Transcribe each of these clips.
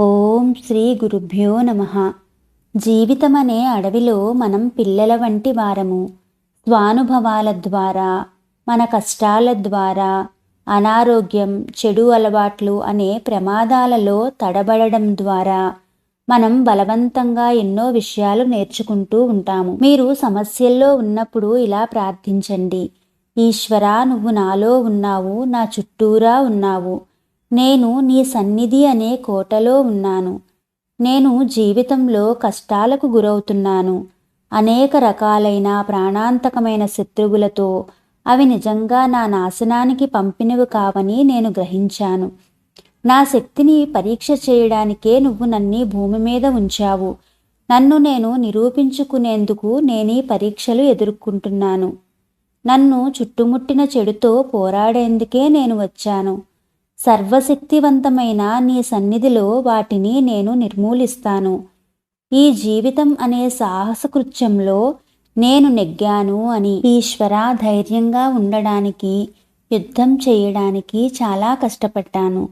ఓం శ్రీ గురుభ్యో నమ. జీవితమనే అడవిలో మనం పిల్లల వంటి వారము. స్వానుభవాల ద్వారా మన కష్టాల ద్వారా అనారోగ్యం చెడు అలవాట్లు అనే ప్రమాదాలలో తడబడడం ద్వారా మనం బలవంతంగా ఎన్నో విషయాలు నేర్చుకుంటూ ఉంటాము. మీరు సమస్యల్లో ఉన్నప్పుడు ఇలా ప్రార్థించండి. ఈశ్వరా నువ్వు నాలో ఉన్నావు నా చుట్టూరా ఉన్నావు. నేను నీ సన్నిధి అనే కోటలో ఉన్నాను. నేను జీవితంలో కష్టాలకు గురవుతున్నాను. అనేక రకాలైన ప్రాణాంతకమైన శత్రువులతో అవి నిజంగా నా నాశనానికి పంపినవి కావని నేను గ్రహించాను. నా శక్తిని పరీక్ష చేయడానికే నువ్వు నన్ను భూమి మీద ఉంచావు. నన్ను నేను నిరూపించుకునేందుకు నేను ఈ పరీక్షలు ఎదుర్కొంటున్నాను. నన్ను చుట్టుముట్టిన చెడుతో పోరాడేందుకే నేను వచ్చాను. సర్వశక్తివంతమైన నీ సన్నిధిలో వాటిని నేను నిర్మూలిస్తాను. ఈ జీవితం అనే సాహసకృత్యంలో నేను నెగ్గాను అని ఈశ్వర ధైర్యంగా ఉండడానికి యుద్ధం చేయడానికి చాలా కష్టపడ్డాను.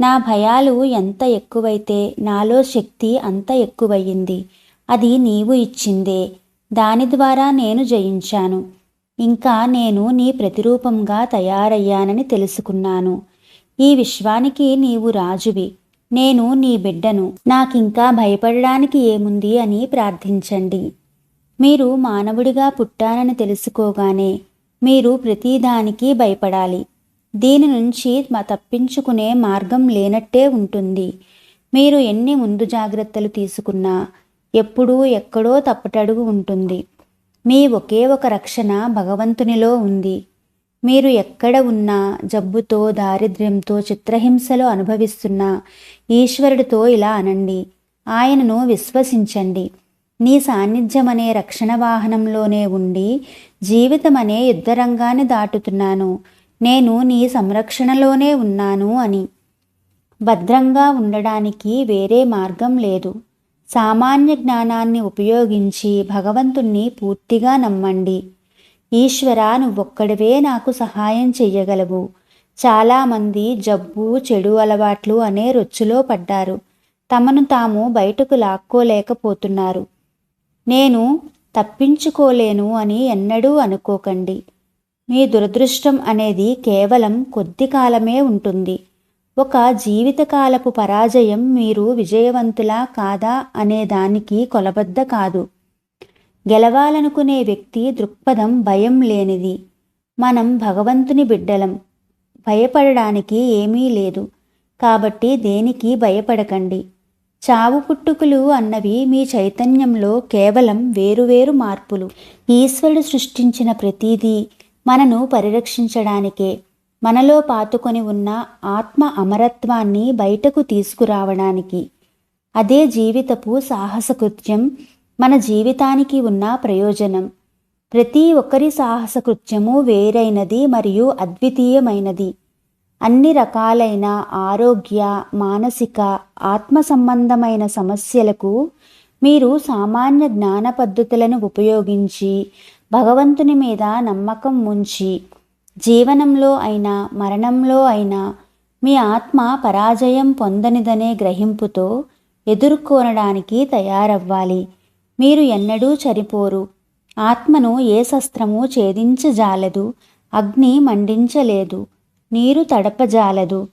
నా భయాలు ఎంత ఎక్కువైతే నాలో శక్తి అంత ఎక్కువయ్యింది. అది నీవు ఇచ్చిందే. దాని ద్వారా నేను జయించాను. ఇంకా నేను నీ ప్రతిరూపంగా తయారయ్యానని తెలుసుకున్నాను. ఈ విశ్వానికి నీవు రాజువి. నేను నీ బిడ్డను. నాకింకా భయపడడానికి ఏముంది అని ప్రార్థించండి. మీరు మానవుడిగా పుట్టానని తెలుసుకోగానే మీరు ప్రతిదానికి భయపడాలి. దీని నుంచి తప్పించుకునే మార్గం లేనట్టే ఉంటుంది. మీరు ఎన్ని ముందు జాగ్రత్తలు తీసుకున్నా ఎప్పుడూ ఎక్కడో తప్పటడుగు ఉంటుంది. మీ ఒకే ఒక రక్షణ భగవంతునిలో ఉంది. మీరు ఎక్కడ ఉన్నా జబ్బుతో దారిద్ర్యంతో చిత్రహింసలు అనుభవిస్తున్న ఈశ్వరుడితో ఇలా అనండి. ఆయనను విశ్వసించండి. నీ సాన్నిధ్యం అనే రక్షణ వాహనంలోనే ఉండి జీవితం అనే యుద్ధరంగాన్ని దాటుతున్నాను. నేను నీ సంరక్షణలోనే ఉన్నాను అని. భద్రంగా ఉండడానికి వేరే మార్గం లేదు. సామాన్య జ్ఞానాన్ని ఉపయోగించి భగవంతుణ్ణి పూర్తిగా నమ్మండి. ఈశ్వర నువ్వొక్కడివే నాకు సహాయం చెయ్యగలవు. చాలామంది జబ్బు చెడు అలవాట్లు అనే రొచ్చులో పడ్డారు. తమను తాము బయటకు లాక్కోలేకపోతున్నారు. నేను తప్పించుకోలేను అని ఎన్నడూ అనుకోకండి. మీ దురదృష్టం అనేది కేవలం కొద్ది కాలమే ఉంటుంది. ఒక జీవితకాలపు పరాజయం మీరు విజయవంతులా కాదా అనే దానికి కొలబద్ద కాదు. గెలవాలనుకునే వ్యక్తి దృక్పథం భయం లేనిది. మనం భగవంతుని బిడ్డలం. భయపడడానికి ఏమీ లేదు. కాబట్టి దేనికి భయపడకండి. చావు పుట్టుకులు అన్నవి మీ చైతన్యంలో కేవలం వేరువేరు మార్పులు. ఈశ్వరుడు సృష్టించిన ప్రతీదీ మనను పరిరక్షించడానికే. మనలో పాతుకొని ఉన్న ఆత్మ అమరత్వాన్ని బయటకు తీసుకురావడానికి. అదే జీవితపు సాహసకృత్యం మన జీవితానికి ఉన్న ప్రయోజనం. ప్రతి ఒక్కరి సాహసకృత్యము వేరైనది మరియు అద్వితీయమైనది. అన్ని రకాలైన ఆరోగ్య మానసిక ఆత్మ సంబంధమైన సమస్యలకు మీరు సామాన్య జ్ఞాన పద్ధతులను ఉపయోగించి భగవంతుని మీద నమ్మకం ఉంచి జీవనంలో అయినా మరణంలో అయినా మీ ఆత్మ పరాజయం పొందనిదనే గ్రహింపుతో ఎదుర్కొనడానికి తయారవ్వాలి. మీరు ఎన్నడూ చనిపోరు. ఆత్మను ఏ శస్త్రము ఛేదించజాలదు. అగ్ని మండించలేదు. నీరు తడపజాలదు.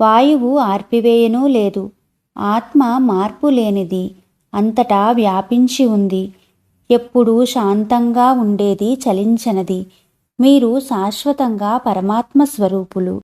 వాయువు ఆర్పివేయనూ లేదు. ఆత్మ మార్పు లేనిది. అంతటా వ్యాపించి ఉంది. ఎప్పుడూ శాంతంగా ఉండేది చలించనది. మీరు శాశ్వతంగా పరమాత్మ స్వరూపులు.